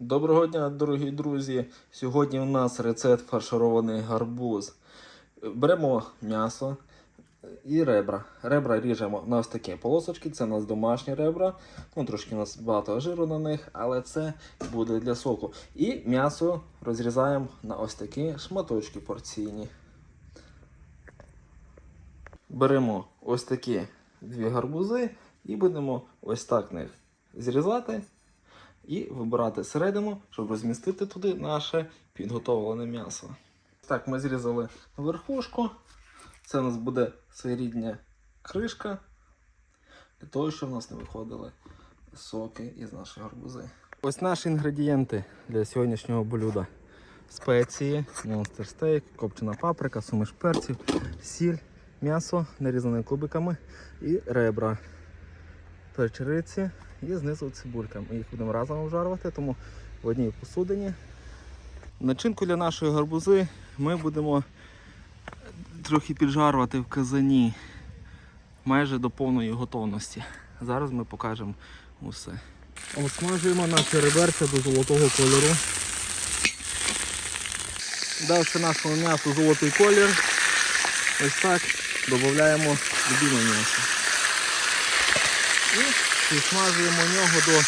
Доброго дня, дорогі друзі! Сьогодні у нас рецепт фарширований гарбуз. Беремо м'ясо і ребра. Ребра ріжемо на ось такі полосочки. Це у нас домашні ребра. Ну, трошки у нас багато жиру на них, але це буде для соку. І м'ясо розрізаємо на ось такі шматочки порційні. Беремо ось такі дві гарбузи і будемо ось так них зрізати і вибирати середину, щоб розмістити туди наше підготовлене м'ясо. Так, ми зрізали верхушку. Це у нас буде своєрідня кришка, для того, щоб у нас не виходили соки із нашої гарбузи. Ось наші інгредієнти для сьогоднішнього блюда. Спеції, монстер стейк, копчена паприка, суміш перців, сіль, м'ясо нарізане кубиками і ребра печериці і знизу цибулька. Ми їх будемо разом обжарувати, тому в одній посудині. Начинку для нашої гарбузи ми будемо трохи піджарувати в казані майже до повної готовності. Зараз ми покажемо усе. Осмажуємо наші реберця до золотого кольору. Давши нашому м'ясу золотий колір, ось так додаємо любиме м'ясо. І підсмажуємо нього до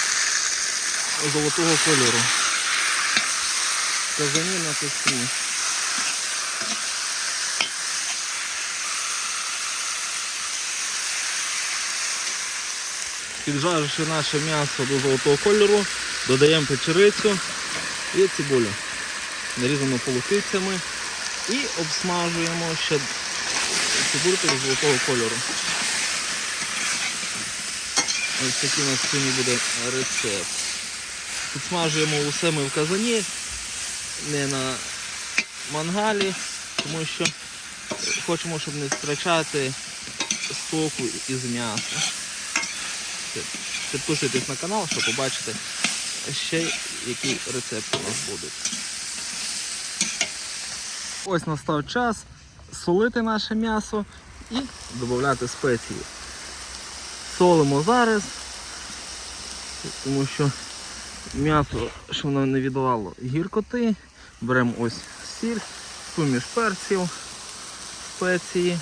золотого кольору. Казані на кострі. Піджаривши наше м'ясо до золотого кольору, додаємо печерицю і цибулю, нарізану полукицями і обсмажуємо ще цибульку до золотого кольору. Ось такий у нас сьогодні буде рецепт. Підсмажуємо усе ми в казані, не на мангалі, тому що хочемо, щоб не втрачати соку із м'яса. Підписуйтесь на канал, щоб побачити ще які рецепти у нас будуть. Ось настав час солити наше м'ясо і додати спеції солимо зараз, тому що м'ясо, що воно не віддавало гіркоти. Беремо ось сіль, суміш перців, спеції,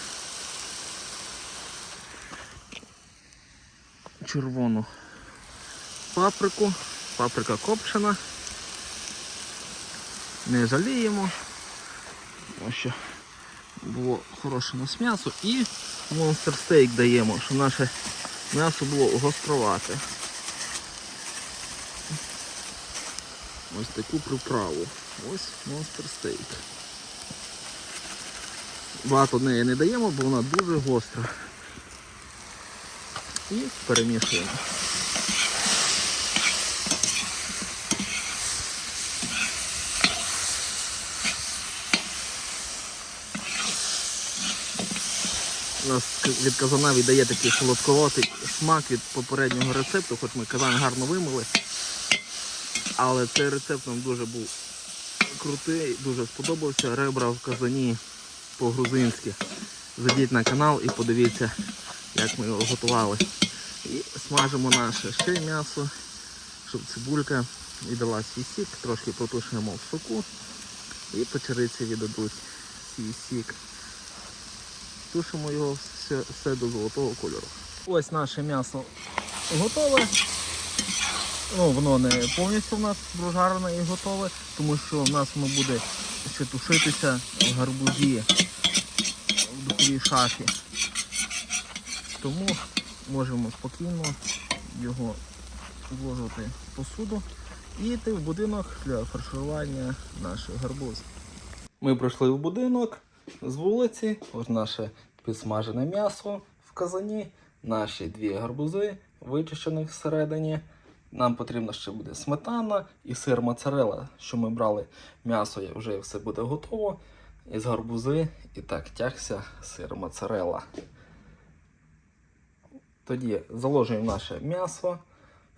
червону паприку, паприка копчена. Не жаліємо, тому що було хороше у нас м'ясо і монстер стейк даємо, щоб наше м'ясо було гостровате. Ось таку приправу. Ось монстер стейк. Багато неї не даємо, бо вона дуже гостра. І перемішуємо. У нас від казана віддає такий солодковатий смак від попереднього рецепту, хоч ми казан гарно вимили. Але цей рецепт нам дуже був крутий, дуже сподобався. Ребра в казані по-грузинськи. Зайдіть на канал і подивіться, як ми його готували. І смажимо наше ще м'ясо, щоб цибулька віддала свій сік, трошки протушуємо в соку і печериці віддадуть свій сік. Тушимо його все, все до золотого кольору. Ось наше м'ясо готове. Ну, воно не повністю в нас прожарене і готове, тому що в нас воно буде ще тушитися в гарбузі в духовій шафі. Тому можемо спокійно його вложити в посуду і йти в будинок для фарширування наших гарбуз. Ми прийшли в будинок з вулиці, ось наше підсмажене м'ясо в казані, наші дві гарбузи, вичищених всередині. Нам потрібно ще буде сметана і сир моцарелла, що ми брали м'ясо, вже все буде готово. Із гарбузи і так тягся сир моцарелла. Тоді заложуємо наше м'ясо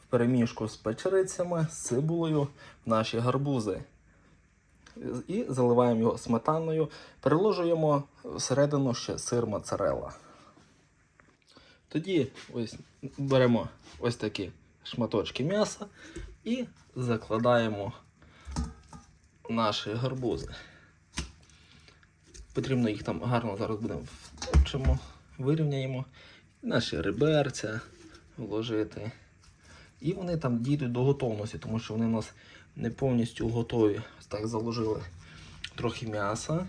в перемішку з печерицями, з цибулею в наші гарбузи. І заливаємо його сметаною, переложуємо всередину ще сир моцарелла. Тоді ось беремо ось такі шматочки м'яса, І закладаємо наші гарбузи. Потрібно їх там гарно зараз будемо втопчемо, вирівняємо. Наші реберця вложити. І вони там дійдуть до готовності, тому що вони у нас не повністю готові. Ось так заложили трохи м'яса,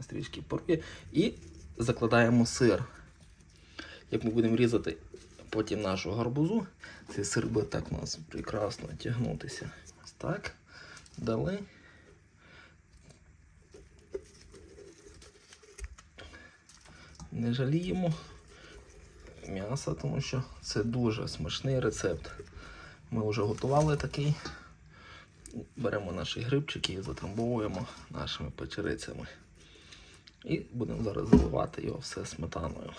стрічки порки і закладаємо сир. Як ми будемо різати потім нашу гарбузу, цей сир буде так у нас прекрасно тягнутися. Ось так. Дали. Не жаліємо м'яса, тому що це дуже смачний рецепт. Ми вже готували такий. Беремо наші грибчики і затрамбовуємо нашими печерицями. І будемо зараз заливати його все сметаною.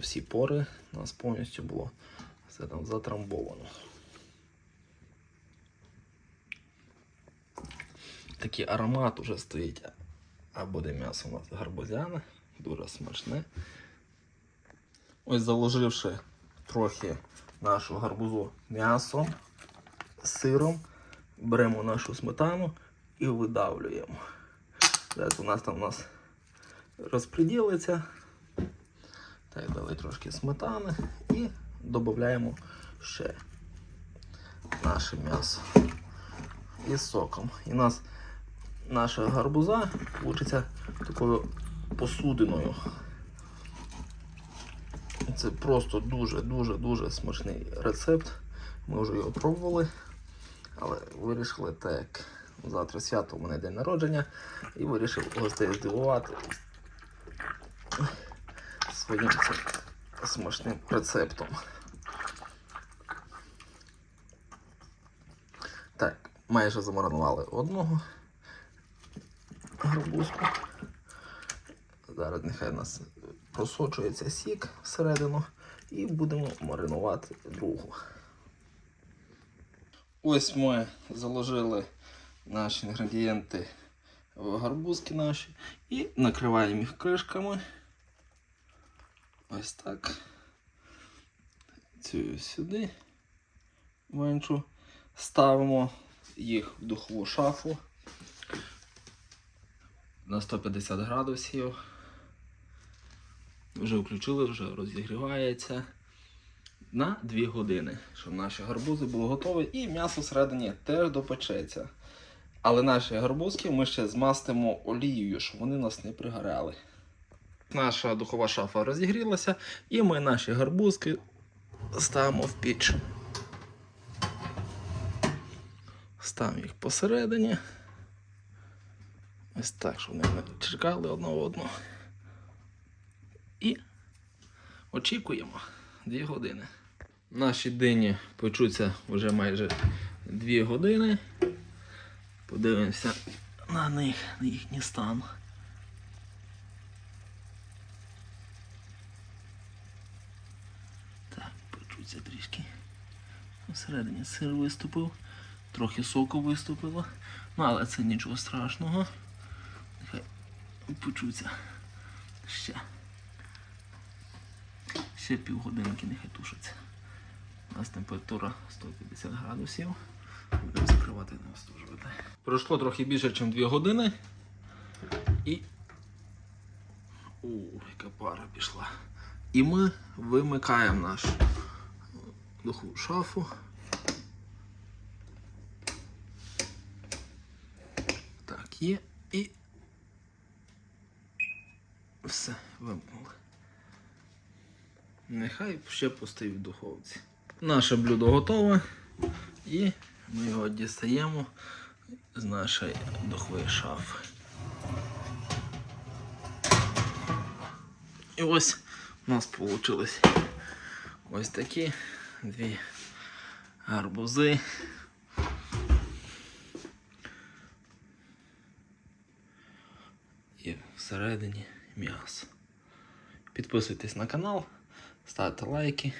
Всі пори у нас повністю було все там затрамбовано. Такий аромат уже стоїть. А буде м'ясо у нас гарбузяне, дуже смачне. Ось заложивши трохи нашу гарбузу м'ясом, сиром, беремо нашу сметану і видавлюємо. Зараз у нас там у нас розподілиться. Так, дали трошки сметани і додаємо ще наше м'ясо із соком. І у нас наша гарбуза вийде такою посудиною. Це просто дуже-дуже-дуже смачний рецепт. Ми вже його пробували, але вирішили так, завтра свято у мене день народження, і вирішив гостей здивувати своїм цим смачним рецептом. Так, майже замаринували одного гарбузку. Зараз нехай у нас просочується сік всередину і будемо маринувати другу. Ось ми заложили наші інгредієнти в гарбузки наші і накриваємо їх кришками. Ось так. Цю сюди меншу. Ставимо їх в духову шафу на 150 градусів. Вже включили, вже розігрівається на 2 години, щоб наші гарбузи були готові і м'ясо всередині теж допечеться. Але наші гарбузки ми ще змастимо олією, щоб вони нас не пригоряли. Наша духова шафа розігрілася, і ми наші гарбузки ставимо в піч. Ставимо їх посередині. Ось так, щоб вони не чекали одного одного. І очікуємо 2 години. Наші дині печуться вже майже 2 години. Подивимося на них, на їхній стан. Так, печуться трішки. Всередині сир виступив, трохи соку виступило. Ну, але це нічого страшного. Нехай печуться ще. Ще півгодинки нехай тушаться. У нас температура 150 градусів. Будемо закривати не остужувати. Пройшло трохи більше, ніж 2 години. І. У, яка пара пішла. І ми вимикаємо нашу духову шафу. Так, є і. Все, вимкнули. Нехай ще постоїть в духовці. Наше блюдо готове і ми його дістаємо з нашої духової шафи. І ось у нас вийшли ось такі дві гарбузи. І всередині м'ясо. Підписуйтесь на канал, ставте лайки,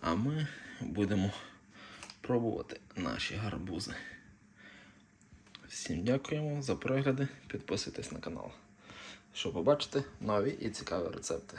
а ми будемо пробувати наші гарбузи. Всім дякуємо за перегляди. Підписуйтесь на канал, щоб побачити нові і цікаві рецепти.